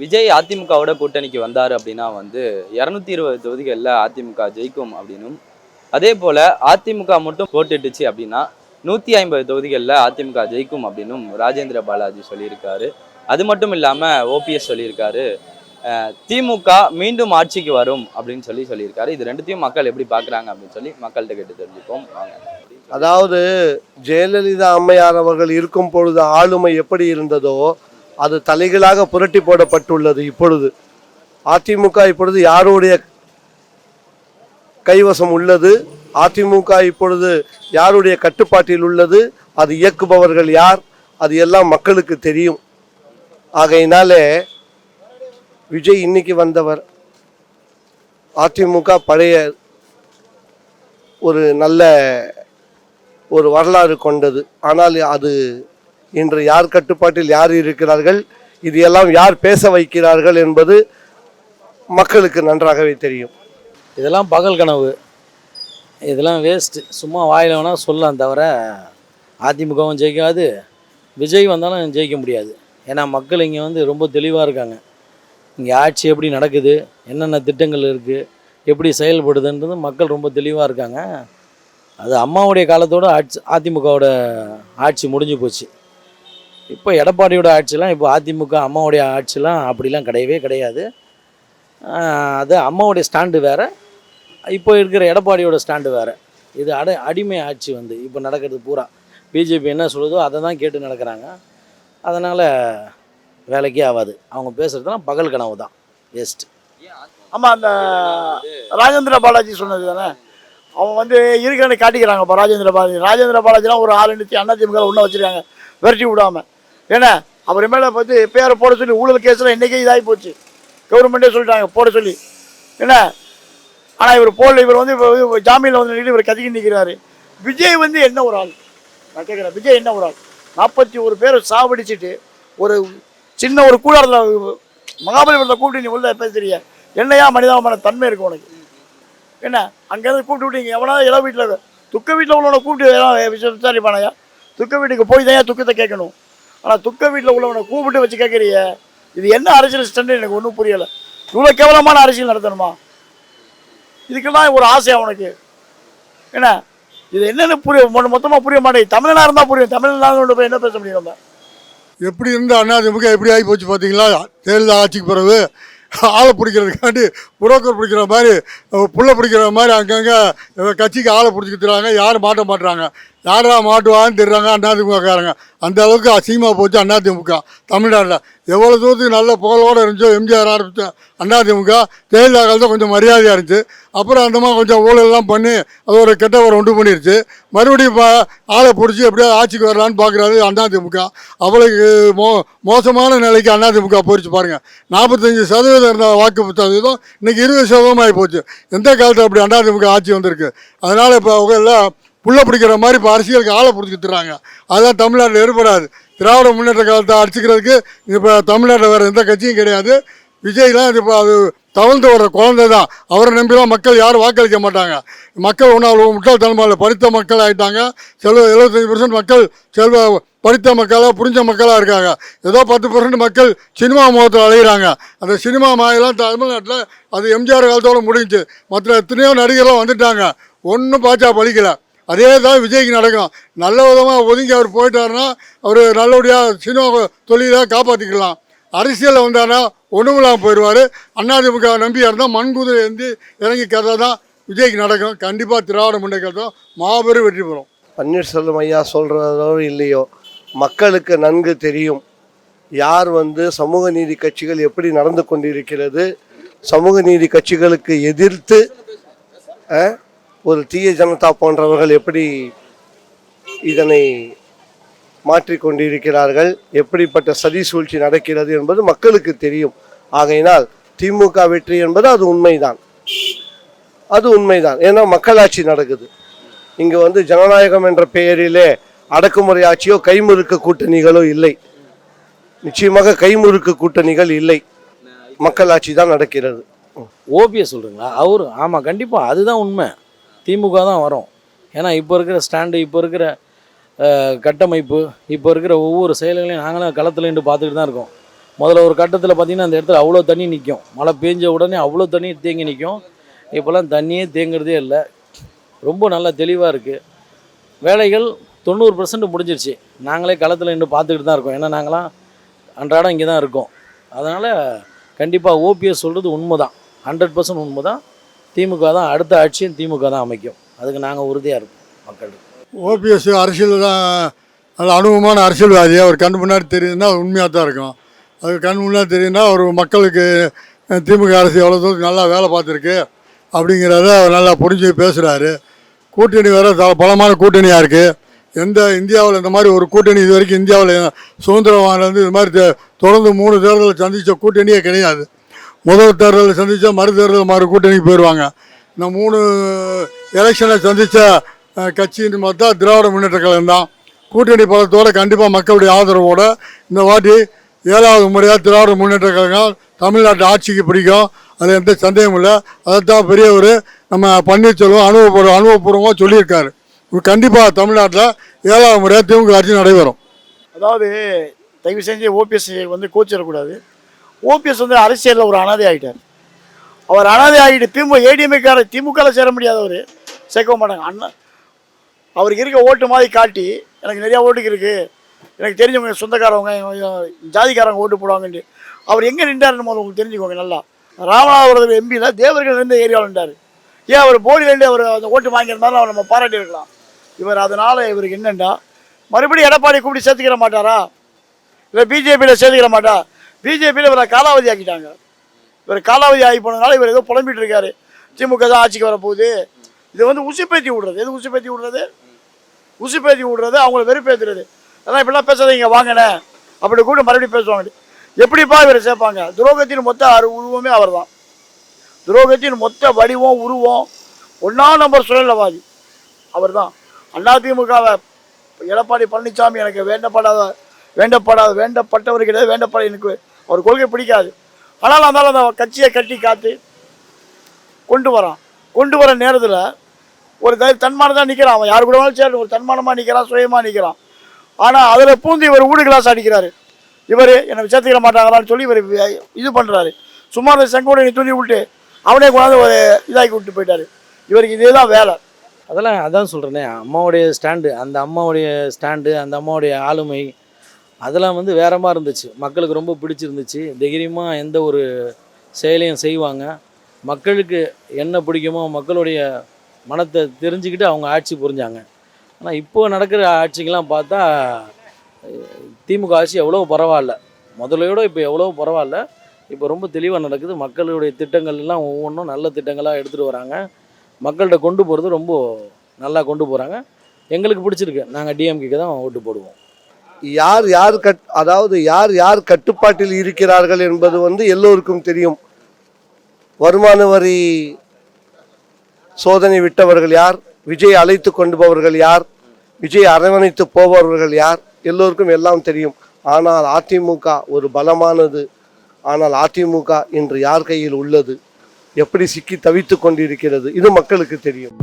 விஜய் அதிமுகவோட கூட்டணிக்கு வந்தார் அப்படின்னா வந்து இரநூத்தி இருபது தொகுதிகளில் அதிமுக ஜெயிக்கும் அப்படின்னும். அதே போல் அதிமுக மட்டும் போட்டுட்டுச்சு அப்படின்னா நூற்றி ஐம்பது தொகுதிகளில் அதிமுக ஜெயிக்கும் அப்படின்னும் ராஜேந்திர பாலாஜி சொல்லியிருக்காரு. அது மட்டும் இல்லாமல் ஓபிஎஸ் சொல்லியிருக்காரு. திமுக மீண்டும் ஆட்சிக்கு வரும் அப்படின்னு சொல்லி சொல்லியிருக்காரு. இது ரெண்டுத்தையும் மக்கள் எப்படி பார்க்குறாங்க அப்படின்னு சொல்லி மக்கள்கிட்ட கேட்டு தெரிஞ்சுப்போம். வாங்க. அதாவது ஜெயலலிதா அம்மையார் அவர்கள் இருக்கும் பொழுது ஆளுமை எப்படி இருந்ததோ அது தலைகளாக புரட்டி போடப்பட்டுள்ளது இப்பொழுது. அதிமுக இப்பொழுது யாருடைய கைவசம் உள்ளது? அதிமுக இப்பொழுது யாருடைய கட்டுப்பாட்டில் உள்ளது? அது இயக்குபவர்கள் யார்? அது எல்லாம் மக்களுக்கு தெரியும். ஆகையினாலே விஜய் இன்னைக்கு வந்தவர். அதிமுக பழைய ஒரு நல்ல ஒரு வரலாறு கொண்டது. ஆனால் அது இன்று யார் கட்டுப்பாட்டில் யார் இருக்கிறார்கள்? இது எல்லாம் யார் பேச வைக்கிறார்கள் என்பது மக்களுக்கு நன்றாகவே தெரியும். இதெல்லாம் பகல் கனவு. இதெல்லாம் வேஸ்ட்டு சும்மா வாயில் வேணால் சொல்லலாம் தவிர அதிமுகவும் ஜெயிக்காது. விஜய் வந்தாலும் ஜெயிக்க முடியாது. ஏன்னா மக்கள் இங்கே வந்து ரொம்ப தெளிவாக இருக்காங்க. இங்கே ஆட்சி எப்படி நடக்குது? என்னென்ன திட்டங்கள் இருக்குது எப்படி செயல்படுதுன்றது மக்கள் ரொம்ப தெளிவாக இருக்காங்க. அது அம்மாவுடைய காலத்தோட ஆட்சி அதிமுகவோட ஆட்சி முடிஞ்சு போச்சு. இப்போ எடப்பாடியோட ஆட்சிலாம் இப்போ அதிமுக அம்மாவுடைய ஆட்சிலாம் அப்படிலாம் கிடையவே கிடையாது. அது அம்மாவுடைய ஸ்டாண்டு வேறு இப்போ இருக்கிற எடப்பாடியோட ஸ்டாண்டு வேறு. இது அட அடிமை ஆட்சி வந்து இப்போ நடக்கிறது பூரா. பிஜேபி என்ன சொல்லுதோ அதை தான் கேட்டு நடக்கிறாங்க. அதனால் வேலைக்கே ஆகாது. அவங்க பேசுகிறதுலாம் பகல் கனவு தான் வேஸ்ட் ஆமாம் அந்த ராஜேந்திர பாலாஜி சொன்னது தானே? அவன் வந்து இருக்கிறன்னு காட்டிக்கிறாங்க இப்போ ராஜேந்திர பாலாஜி. ராஜேந்திர பாலாஜிலாம் ஒரு ஆள் நிறுத்தி அதிமுக ஒன்றா வச்சிருக்காங்க விரட்டி விடாமல் ஏன்னா அவர் மேலே வந்து பேரை போட சொல்லி ஊழல் கேஸில் இன்றைக்கே இதாகி போச்சு. கவர்மெண்ட்டே சொல்லிட்டாங்க போட சொல்லி. என்ன ஆனால் இவர் போடல இவர் வந்து ஜாமீனில் வந்து நின்று இவர் கதிக்கி நிற்கிறாரு விஜய் வந்து என்ன ஒரு ஆள்? நான் கேட்குறேன் விஜய் என்ன ஒரு ஆள்? நாற்பத்தி ஒரு பேரை சாவடிச்சுட்டு ஒரு சின்ன ஒரு கூடாரத்தில் மகாபலிபுரத்தில் கூப்பிட்டு நீ உள்ள பேசுறிய. என்னையா மனிதாபமான தன்மை இருக்கும் உனக்கு? என்ன அங்கேருந்து கூப்பிட்டு விட்டீங்க எவனாவது இள வீட்டில் துக்க வீட்டில் உள்ளவனை கூப்பிட்டு விசாரிப்பானையா? துக்க வீட்டுக்கு போய் தான் துக்கத்தை கேட்கணும்? ஆனால் துக்க வீட்டில் உள்ளவனை கூப்பிட்டு வச்சு கேட்குறிய இது என்ன அரசியல் ஸ்டண்ட் எனக்கு ஒன்றும் புரியலை. இவ்வளோ கேவலமான அரசியல் நடத்தணுமா? இதுக்கெல்லாம் ஒரு ஆசை அவனுக்கு என்ன? இது என்னென்ன புரிய மொத்தமாக புரிய மாட்டேங்குது. தமிழனாக இருந்தால் புரியும். தமிழ்நாடு போய் என்ன பேச முடியும் நம்ம? எப்படி இருந்தால் அண்ணா திமுக எப்படி ஆகி போச்சு பார்த்தீங்களா தேர்தல் ஆட்சிக்கு பிறகு ஆளை பிடிக்கிறதுக்காண்டி புரோக்கர் பிடிக்கிற மாதிரி புள்ள பிடிக்கிற மாதிரி அங்கங்கே கட்சிக்கு ஆளை பிடிச்சிக்கிறாங்க யாரும் மாட்ட மாட்டுறாங்க? யாரா மாட்டுவான்னு தெரியுறாங்க அதிமுகக்காரங்க அந்த அளவுக்கு அசிங்கமாக போச்சு அதிமுக தமிழ்நாட்டில். எவ்வளோ தூரத்துக்கு நல்ல புகழோடு இருந்துச்சோ எம்ஜிஆர் ஆரம்பித்த அதிமுக ஜெயலலிதா காலத்தில் கொஞ்சம் மரியாதையாக இருந்துச்சு. அப்புறம் அந்த மாதிரி கொஞ்சம் ஊழல்லாம் பண்ணி அது ஒரு கெட்ட ஒரு உண்டு பண்ணிருச்சு. மறுபடியும் இப்போ ஆளை பிடிச்சி எப்படியாவது ஆட்சிக்கு வரலான்னு பார்க்குறாரு அதிமுக அவளுக்கு மோ மோசமான நிலைக்கு அதிமுக போயிடுச்சு பாருங்கள் நாற்பத்தஞ்சு சதவீதம் இருந்த வாக்கு சதவீதம் இன்னைக்கு இருபது சதவீதமாகி போச்சு. எந்த காலத்தில் அப்படி அதிமுக ஆட்சி வந்திருக்கு? அதனால் இப்போ அவங்க எல்லாம் புள்ள பிடிக்கிற மாதிரி இப்போ அரசியலுக்கு ஆளை பிடிச்சிக்கிறாங்க அதெல்லாம் தமிழ்நாட்டில் ஏற்படாது திராவிட முன்னேற்ற காலத்தை அடிச்சுக்கிறதுக்கு இப்போ தமிழ்நாட்டில் வேறு எந்த கட்சியும் கிடையாது. விஜய்லாம் இப்போ அது தவழ்ந்து வர குழந்தை தான். அவரை நம்பிலாம் மக்கள் யாரும் வாக்களிக்க மாட்டாங்க. மக்கள் ஒன்றும் அவ்வளோ முட்டாள்தனமாக படித்த மக்கள் ஆகிட்டாங்க செல்வ எழுபத்தஞ்சி பர்சன்ட் மக்கள் செல்வ படித்த மக்களாக புரிஞ்ச மக்களாக இருக்காங்க. ஏதோ பத்து பர்சன்ட் மக்கள் சினிமா முகத்தில் அலைகிறாங்க அந்த சினிமா மாயெல்லாம் தமிழ்நாட்டில் அது எம்ஜிஆர் காலத்தோட முடிஞ்சு. மற்ற எத்தனையோ நடிகர்லாம் வந்துட்டாங்க. ஒன்றும் பாச்சா பழிக்கலை அதே தான் விஜய்க்கு நடக்கும். நல்ல விதமாக ஒதுங்கி அவர் போயிட்டாருன்னா அவர் நல்லபடியாக சினிமா தொழிலாக காப்பாற்றிக்கலாம் அரசியலில் வந்தாருன்னா ஒன்றுமில்லாமல் போயிடுவார். அதிமுக நம்பியாக இருந்தால் மண்குதிரை ஏந்தி இறங்கி கதை தான் விஜய்க்கு நடக்கும். கண்டிப்பாக திராவிட முன்னேற்றம் மாபெரும் வெற்றி பெறும். பன்னீர்செல்வம் ஐயா சொல்கிறதோ இல்லையோ மக்களுக்கு நன்கு தெரியும். யார் வந்து சமூக நீதி கட்சிகள் எப்படி நடந்து கொண்டிருக்கிறது சமூக நீதி கட்சிகளுக்கு எதிர்த்து ஒரு தீய ஜனதா போன்றவர்கள் எப்படி இதனை மாற்றிக்கொண்டிருக்கிறார்கள் எப்படிப்பட்ட சதி சூழ்ச்சி நடக்கிறது என்பது மக்களுக்கு தெரியும். ஆகையினால் திமுக வெற்றி என்பது அது உண்மைதான். அது உண்மைதான். ஏன்னா மக்களாட்சி நடக்குது. இங்கே வந்து ஜனநாயகம் என்ற பெயரிலே அடக்குமுறை ஆட்சியோ கைமுறுக்க கூட்டணிகளோ இல்லை. நிச்சயமாக கைமுறுக்கு கூட்டணிகள் இல்லை. மக்களாட்சி தான் நடக்கிறது. ஓபிஎஸ் சொல்கிறீங்களா அவரு ஆமாம் கண்டிப்பாக அதுதான் உண்மை. திமுக தான் வரும். ஏன்னா இப்போ இருக்கிற ஸ்டாண்டு இப்போ இருக்கிற கட்டமைப்பு இப்போ இருக்கிற ஒவ்வொரு செயல்களையும் நாங்களும் களத்தில் நின்று பார்த்துட்டு தான் இருக்கோம். முதல்ல ஒரு கட்டத்தில் பார்த்திங்கன்னா அந்த இடத்துல அவ்வளோ தண்ணி நிற்கும் மழை பெஞ்ச உடனே அவ்வளோ தண்ணி தேங்கி நிற்கும் இப்போல்லாம் தண்ணியே தேங்குறதே இல்லை. ரொம்ப நல்லா தெளிவாக இருக்குது வேலைகள் தொண்ணூறு பர்சன்ட் முடிஞ்சிருச்சு. நாங்களே களத்தில் நின்று பார்த்துக்கிட்டு தான் இருக்கோம். ஏன்னா நாங்களாம் அன்றாடம் இங்கே தான் இருக்கோம். அதனால் கண்டிப்பாக ஓபிஎஸ் சொல்கிறது உண்மை தான் ஹண்ட்ரட் பர்சன்ட் உண்மை தான் திமுக தான் அடுத்த ஆட்சியும் திமுக தான் அமைக்கும். அதுக்கு நாங்கள் உறுதியாக இருப்போம் மக்களுக்கு ஓபிஎஸ் அரசியல் தான் நல்ல அனுபவமான அரசியல்வாதி அவர் கண் முன்னாடி தெரியுதுன்னா உண்மையாக தான் இருக்கும். அது கண் முன்னாடி தெரியுதுன்னா அவர் மக்களுக்கு திமுக அரசு எவ்வளோ தூரம் நல்லா வேலை பார்த்துருக்கு அப்படிங்கிறத அவர் நல்லா புரிஞ்சு பேசுகிறாரு கூட்டணி வேறு த பலமான கூட்டணியாக இருக்குது எந்த இந்தியாவில் இந்த மாதிரி ஒரு கூட்டணி இது வரைக்கும் இந்தியாவில் சுதந்திரமானது இது மாதிரி தொடர்ந்து மூணு தேர்தலை சந்தித்த கூட்டணியே கிடையாது. முதல் தேர்தலில் சந்தித்தா மறு தேர்தல் மாதிரி கூட்டணிக்கு போயிடுவாங்க. இந்த மூணு எலெக்ஷனை சந்தித்த கட்சின்னு பார்த்தா திராவிட முன்னேற்ற கழகம் தான். கூட்டணி பலத்தோடு கண்டிப்பாக மக்களுடைய ஆதரவோட இந்த வாட்டி ஏழாவது முறையாக திராவிட முன்னேற்ற கழகம் தமிழ்நாட்டு ஆட்சிக்கு பிடிக்கும். அதில் எந்த சந்தேகமும் இல்லை. அதைத்தான் பெரியவர் நம்ம பன்னீர்செல்வம் அனுபவபூர்வம் அனுபவபூர்வமாக சொல்லியிருக்காரு. கண்டிப்பாக தமிழ்நாட்டில் ஏழாவது முறையாக திமுக ஆட்சி நடைபெறும். அதாவது தயவு செஞ்சு ஓபிஎஸ் வந்து கோச்சிடக்கூடாது. ஓபிஎஸ் வந்து அரசியலில் ஒரு அனாதை ஆகிட்டார் அவர் அனாதை ஆகிட்டு திமுக ஏடிஎம்ஏக்கார திமுகவில் சேர முடியாதவர் சேர்க்க மாட்டாங்க. அண்ணன் அவருக்கு இருக்க ஓட்டு மாதிரி காட்டி எனக்கு நிறையா ஓட்டுக்கு இருக்குது எனக்கு தெரிஞ்சவங்க சொந்தக்காரவங்க ஜாதிக்காரவங்க ஓட்டு போடுவாங்கன்ட்டு. அவர் எங்கே நின்றாருன்னு முதல்ல உங்களுக்கு தெரிஞ்சுக்கோங்க நல்லா. ராமநாதபுரத்தில் எம்பியில் தேவர்கள் இருந்த ஏரியாவில் நின்றார். ஏன் அவர் போடியிலேருந்து அவர் அந்த ஓட்டு வாங்கியிருந்தாலும் அவர் நம்ம பாராட்டி இருக்கலாம் இவர் அதனால் இவருக்கு என்னென்னா மறுபடியும் எடப்பாடி கூப்பிட்டு சேர்த்துக்கிற மாட்டாரா? இல்லை பிஜேபியில் சேர்த்துக்கிற மாட்டா? பிஜேபியில் இவரை காலாவதி ஆக்கிட்டாங்க. இவர் காலாவதி ஆகி போனதுனால இவர் ஏதோ புலம்பிட்டு இருக்காரு. திமுக தான் ஆட்சிக்கு வரப்போகுது. இது வந்து உசுப்பேத்தி விடுறது. எது உசுப்பேத்தி விடுறது? உசுப்பேத்தி விடுறது அவங்கள வெறுப்பேற்றுறது அதான் இப்படிலாம் பேசாதீங்க வாங்கினேன் அப்படி கூட மறுபடியும் பேசுவாங்க. எப்படிப்பா இவரை சேர்ப்பாங்க? துரோகத்தின் மொத்த அரு உருவமே அவர் தான் துரோகத்தின் மொத்த வடிவம் உருவம் ஒன்றா நம்பர் சுழலவாதி. அவர் தான் அதிமுகவை எடப்பாடி பழனிசாமி எனக்கு வேண்டப்படாத வேண்டப்படாத வேண்டப்பட்டவர் கிடையாது வேண்டப்பட எனக்கு அவர் கொள்கை பிடிக்காது. ஆனால் அதனால் அந்த கட்சியை கட்டி காத்து கொண்டு வரான். கொண்டு வர நேரத்தில் ஒரு தை தன்மானம் தான் நிற்கிறான் அவன். யார் கூட வேணாலும் சரி ஒரு தன்மானமாக நிற்கிறான் சுயமாக நிற்கிறான் ஆனால் அதில் பூந்து இவர் ஊடு கிளாஸ் அடிக்கிறாரு. இவர் என்னை சேர்த்துக்கிற மாட்டாங்களான்னு சொல்லி இவர் இது பண்ணுறாரு சும்மா அந்த செங்கோடனை துணி விட்டு அவனே கொண்டாந்து ஒரு இதாக்கி விட்டு போயிட்டாரு. இவருக்கு இதே தான் வேலை. அதெல்லாம் அதான் சொல்கிறேனே அம்மாவுடைய ஸ்டாண்டு அந்த அம்மாவுடைய ஸ்டாண்டு அந்த அம்மாவுடைய ஆளுமை அதெல்லாம் வந்து வேறமாக இருந்துச்சு. மக்களுக்கு ரொம்ப பிடிச்சிருந்துச்சு. தைரியமாக எந்த ஒரு செயலையும் செய்வாங்க. மக்களுக்கு என்ன பிடிக்குமோ மக்களுடைய மனத்தை தெரிஞ்சுக்கிட்டு அவங்க ஆட்சி புரிஞ்சாங்க. ஆனால் இப்போ நடக்கிற ஆட்சிக்கெலாம் பார்த்தா திமுக ஆட்சி எவ்வளோ பரவாயில்ல. முதலையோட இப்போ எவ்வளோ பரவாயில்ல. இப்போ ரொம்ப தெளிவாக நடக்குது. மக்களுடைய திட்டங்கள் எல்லாம் ஒவ்வொன்றும் நல்ல திட்டங்களாக எடுத்துகிட்டு வராங்க. மக்கள்கிட்ட கொண்டு போகிறது ரொம்ப நல்லா கொண்டு போகிறாங்க எங்களுக்கு பிடிச்சிருக்கு. நாங்கள் டிஎம்கேக்கு தான் ஓட்டு போடுவோம். யார் யார் கட் அதாவது யார் யார் கட்டுப்பாட்டில் இருக்கிறார்கள் என்பது வந்து எல்லோருக்கும் தெரியும். வருமான வரி சோதனை விட்டவர்கள் யார்? விஜய் அழைத்து கொண்டுபவர்கள் யார்? விஜய் அரவணைத்து போபவர்கள் யார்? எல்லோருக்கும் எல்லாம் தெரியும். ஆனால் அதிமுக ஒரு பலமானது. ஆனால் அதிமுக இன்று யார் கையில் உள்ளது? எப்படி சிக்கி தவித்து கொண்டிருக்கிறது இது மக்களுக்கு தெரியும்.